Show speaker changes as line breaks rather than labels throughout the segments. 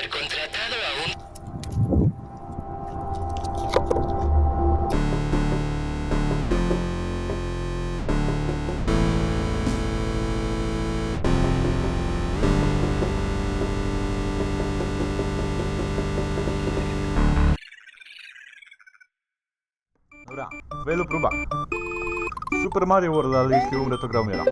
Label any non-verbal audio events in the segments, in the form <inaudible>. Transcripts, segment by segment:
haber contratado a un...
Dobra, w wielu próbach. Super Mario World, ale jeśli umrę, to gra umiera.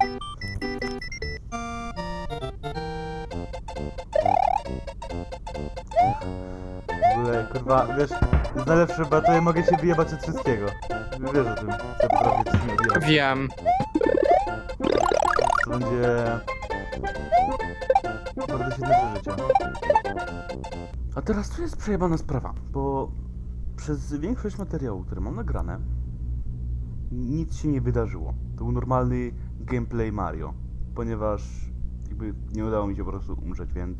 Kurwa, wiesz, jest najlepsze, bo ja tutaj mogę się wyjebać od wszystkiego. Wiesz o tym, co potrafię coś mi odjebać.
Wiem.
To będzie... Bardzo świetne przeżycie. A teraz tu jest przejebana sprawa, bo przez większość materiału, które mam nagrane, nic się nie wydarzyło. To był normalny gameplay Mario, ponieważ jakby nie udało mi się po prostu umrzeć, więc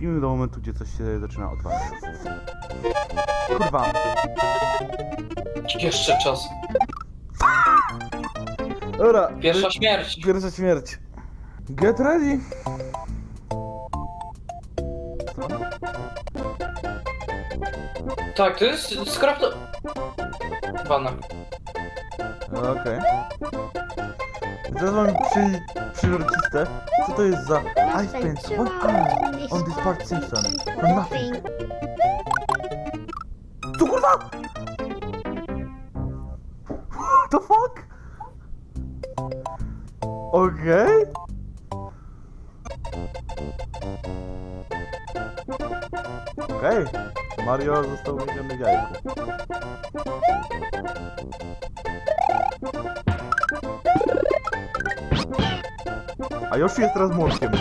skipimy do momentu, gdzie coś się zaczyna odwalać. Kurwa,
Jeszcze czas.
dobra,
Pierwsza śmierć.
Pierwsza śmierć. Get ready.
Tak, to jest skrapto... Wana.
Okej. Teraz mam przy, przejrzyste. Co to jest za Ice Paint? What color on this part Simpson? For nothing. Co kurwa? What the fuck? Okej. Okej. Mario został uwięziony w jajku. A Yoshi jest teraz młotkiem.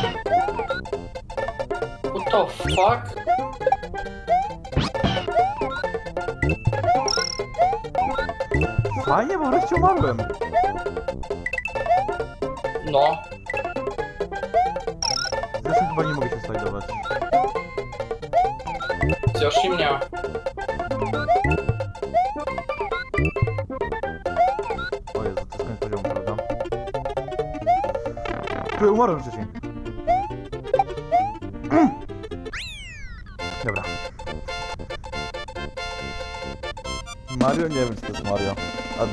What the fuck?
Fajnie, bo wreszcie umarłem.
No.
Zresztą chyba nie mogę się slajdować.
Yoshi mnie.
Tu umarłem wcześniej. <clears throat> Dobra. Mario? Nie wiem, czy to jest Mario.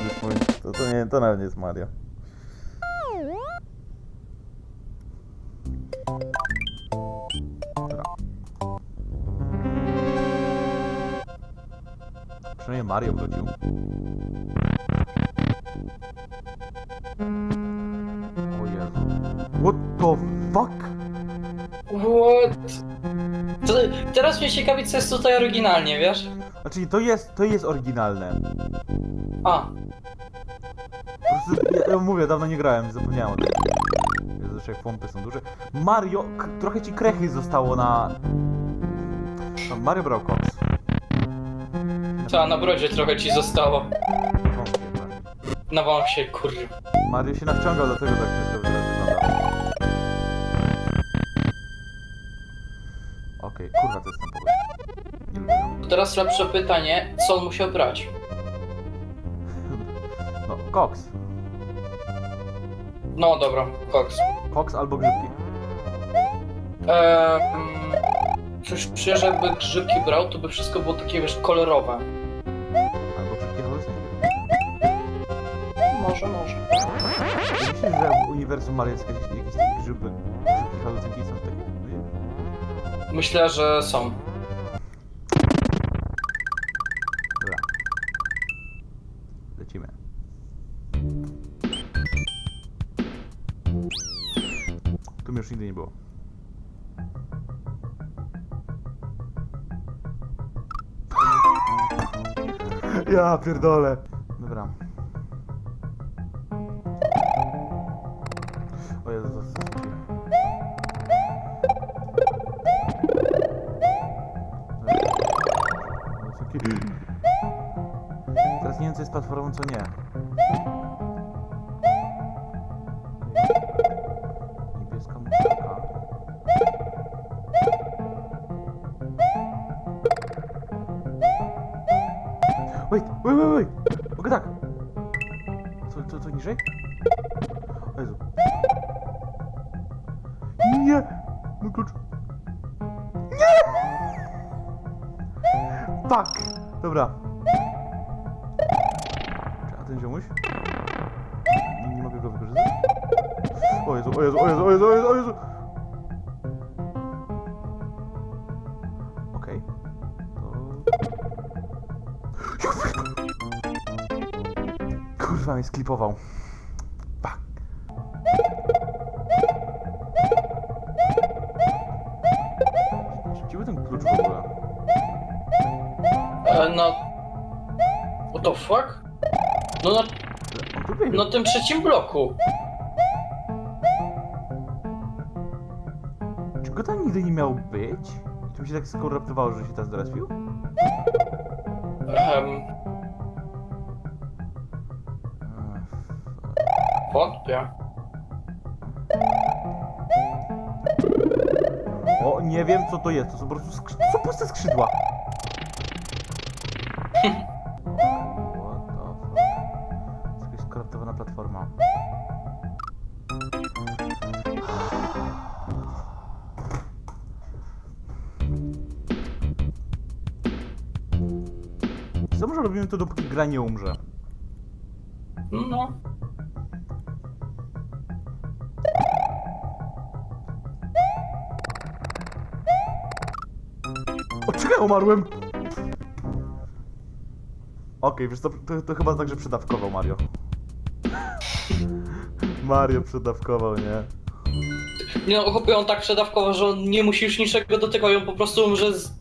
This point. To, to, nie, to nawet nie jest Mario. Dobra. Przynajmniej Mario wrócił. Fuck?
What? To, teraz mnie ciekawi, co jest tutaj oryginalnie, wiesz?
Znaczy, to jest, to jest oryginalne.
A,
Po prostu, ja, ja mówię, dawno nie grałem, zapomniałem o tym. Jezu, jak pompy są duże. Mario, k- trochę ci krechy zostało na... Mario brał koks.
ta na brodzie trochę ci zostało.
Wątpię, bardziej.
Na wąsie, kurwa.
Mario się nawciągał, dlatego tak wszystko wygląda.
Teraz lepsze pytanie, co on musiał brać?
No, koks.
No dobra, koks.
Koks albo grzybki.
Eee, coś czuję, że jakby grzybki brał, to by wszystko było takie, wiesz, kolorowe.
Albo grzybki halucynogeny.
Może, może.
Myślisz, że w uniwersum Mario jest jakieś, jakieś takie grzyby, grzybki halucynki są takie?
Myślę, że są.
Tu mnie już nigdy nie było. Ja pierdolę. Wait, wait, wait! Mogę tak! Co, co, co niżej? O Jezu. Nie! Mój klucz. Nie! Tak! Dobra. A ten ziomuś? Nie, nie mogę go wykorzystać? O Jezu, o Jezu, o Jezu, o Jezu, o Jezu, o Jezu! Kurwa mnie sklipował. Fuck. Gdzie był ten klucz w ogóle?
E, na... What the fuck? No na,
On tu biegł.
na tym trzecim bloku.
Czy go tam nigdy nie miał być? To mi się tak skoruptowało, że się teraz zrespił? Eee,
wątpię.
O, nie wiem co to jest, to są po prostu skrzy... to są puste skrzydła. <laughs> robimy to dopóki gra nie umrze?
No.
O, czekaj, umarłem! Okej, wiesz co, to, to chyba tak, że przedawkował Mario. <laughs> Mario przedawkował, nie?
Nie no, chłopie, on tak przedawkował, że on nie musi już niczego dotykać, on po prostu umrze z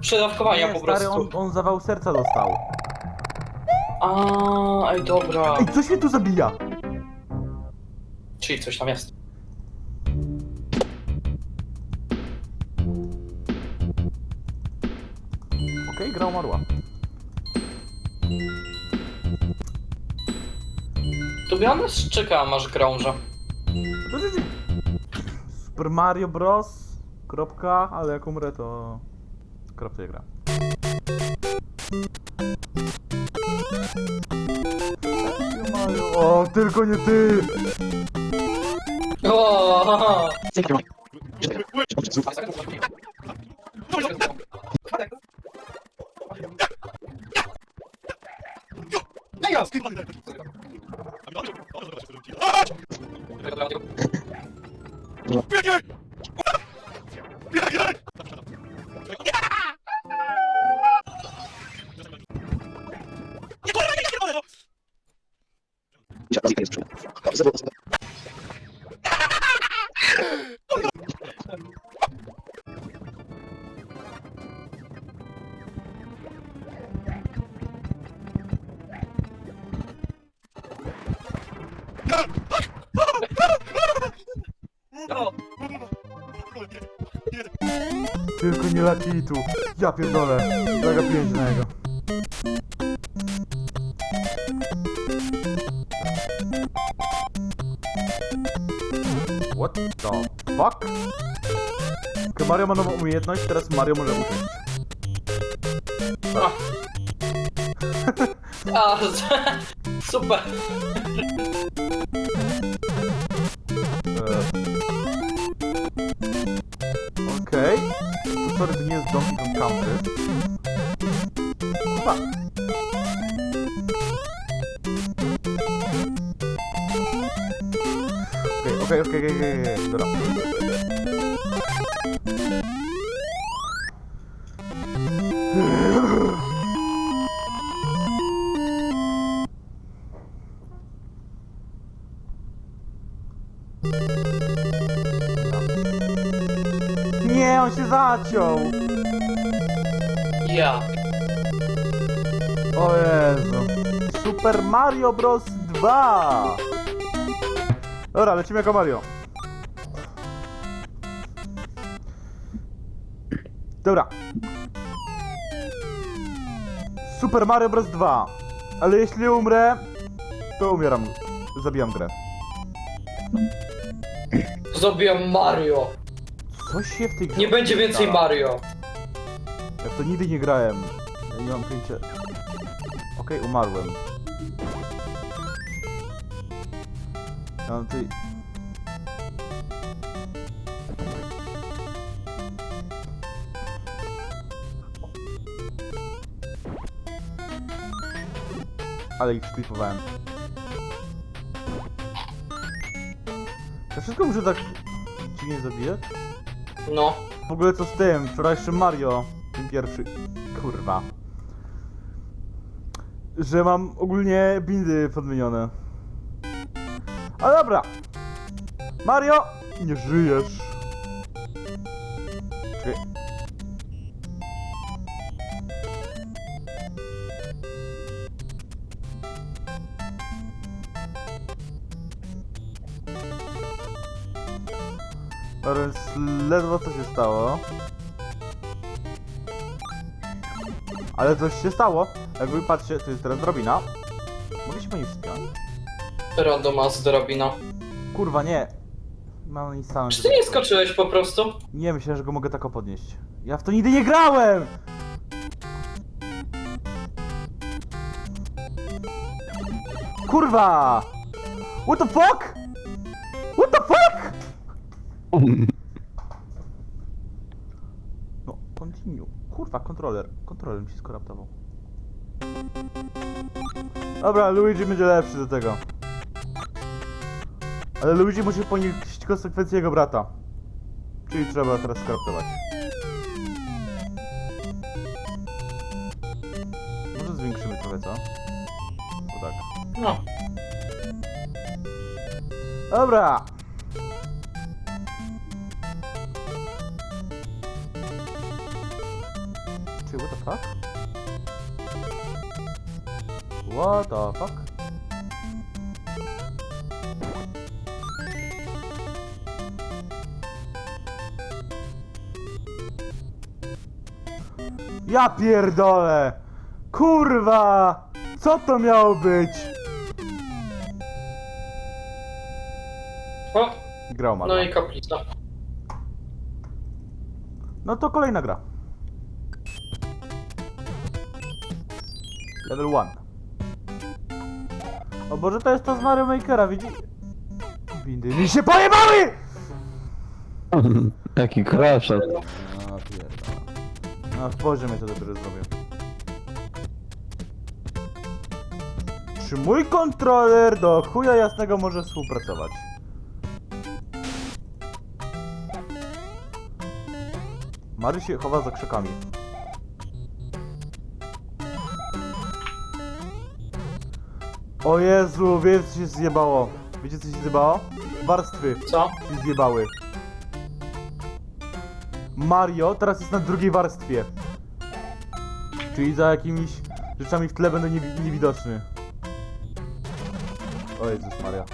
przedawkowania
nie,
po
stary,
prostu.
on, on zawał serca dostał.
A, ej dobra.
Ej, coś mnie tu zabija!
Czyli coś tam jest.
Okej, gra umarła.
To aż gra umrze.
No to. Super Mario Bros. Kropka, ale jak umrę to... Kropka gra. Mario. O, tylko nie ty!
O,
Tylko nie Lakitu. Ja pierdolę. Zagapiłem się na niego. What the fuck? Okej, Mario ma nową umiejętność, teraz Mario może uczyć. <laughs>
A, <laughs> super.
Okej, okej, okej, okej, dobra. Nie, on się zaciął!
Ja.
O Jezu. Super Mario Bros. 2! Dobra, lecimy jako Mario. Dobra. Super Mario Bros. 2. Ale jeśli umrę, to umieram. Zabijam grę.
Zrobiłem Mario.
Coś się w tej grze
Nie będzie więcej. Mario.
Ja w to nigdy nie grałem. Ja nie mam pojęcia. Okej, umarłem. Ja mam tutaj... Ale ich sklipowałem. To wszystko muszę tak dziwnie zabijać?
No.
W ogóle co z tym? Wczorajszy Mario, ten pierwszy. Kurwa. Że mam ogólnie bindy podmienione. A dobra. Mario, nie żyjesz. Czekaj. No więc ledwo co się stało. Ale coś się stało. Jakby patrzcie, to jest teraz drabina. Mogę się po niej wspiąć?
Randoma z drabina.
Kurwa, nie. Mam nic samym.
Czy ty nie skoczyłeś po prostu?
Nie, myślę, że go mogę tak podnieść. Ja w to nigdy nie grałem! Kurwa! What the fuck? What the fuck? No, continue. Kurwa, kontroler. Kontroler mi się skoraptował. Dobra, Luigi będzie lepszy do tego. Ale Luigi musi ponieść konsekwencje jego brata. Czyli trzeba teraz skraptować. Może zwiększymy trochę, co? O tak.
No.
Dobra! Czy what the fuck? What the fuck? Ja pierdolę! Kurwa! Co to miało być?
O,
Grał
no i kaplica.
No to kolejna gra. Level 1. O Boże, to jest to z Mario Makera, widzi? Windy mi się pojebały! <laughs>
Jaki crasher.
Pierdolę. No poziomie to dopiero zrobię. Czy mój kontroler do chuja jasnego może współpracować? Mary się chowa za krzakami. O Jezu, wiecie co się zjebało. Wiecie co się zjebało? Warstwy
Co?
się zjebały. Mario teraz jest na drugiej warstwie. Czyli za jakimiś rzeczami w tle będę niewi- niewidoczny. O Jezus Maria.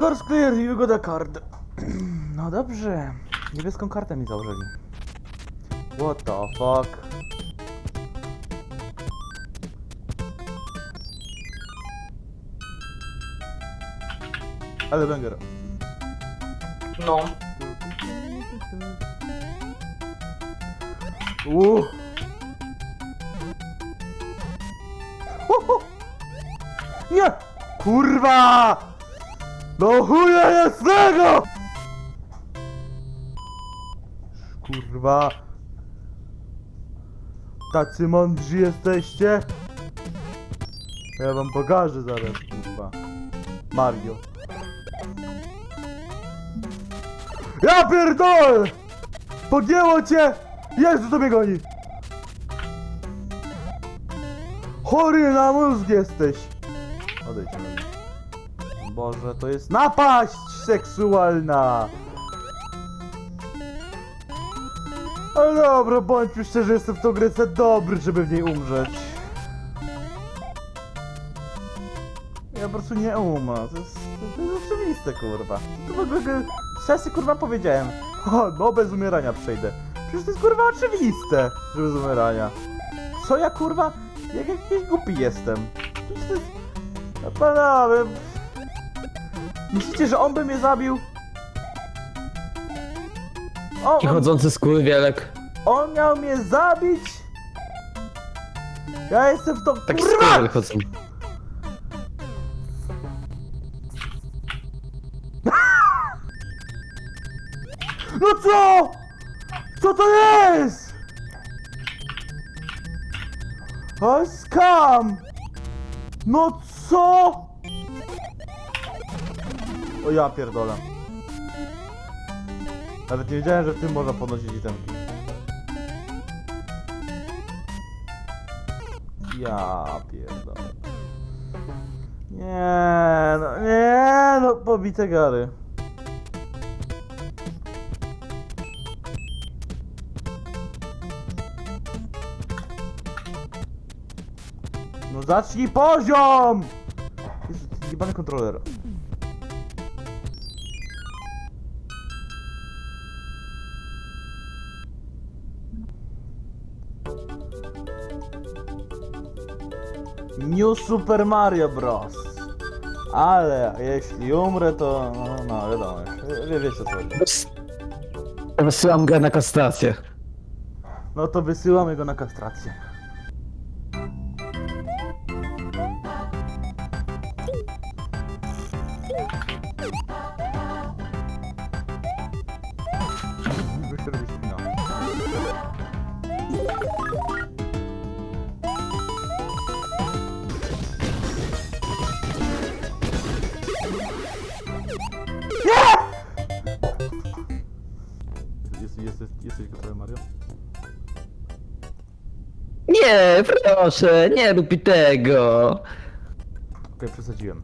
Course clear i wygoda card. <clears throat> No dobrze. Niebieską kartę mi założyli. What the fuck? Ale banger.
No.
Uuu. Nie! Kurwa! No chuja jasnego! Kurwa. Tacy mądrzy jesteście? Ja wam pokażę zaraz, kurwa. Mario. Ja pierdolę! Podjęło cię! Jezu, to mnie goni! Chory na mózg jesteś! Odejdź. Boże, to jest napaść seksualna! Ale dobra, bądźmy szczerzy, jestem w tą grę za dobry, żeby w niej umrzeć. Ja po prostu nie umam, to jest, to jest oczywiste, kurwa. To w ogóle sobie kurwa powiedziałem? O, no bez umierania przejdę. Przecież to jest kurwa oczywiste, że bez umierania. Co ja kurwa? Jak jakiś głupi jestem. Przecież to jest... No panowie... Myślicie, że on by mnie zabił? O, on,
chodzący skurwielek.
on miał mnie zabić? Ja jestem w to...
Taki
kurwa!
skurwiel chodzą.
Co? Co to jest? A skam! No co? O ja pierdolę. Nawet nie wiedziałem, że w tym można podnosić itemki. Ja pierdolę. Nie, no nie, no pobite gary. No zacznij poziom! Jezu, jebany kontroler. New Super Mario Bros. Ale jeśli umrę, to no, no wiadomo, wie, wiecie co chodzi.
Wysyłam go na kastrację.
No to wysyłamy go na kastrację. Jest, jest, jest, jesteś gotowy, Mario?
Nie, proszę, nie rób tego.
Okej, przesadziłem.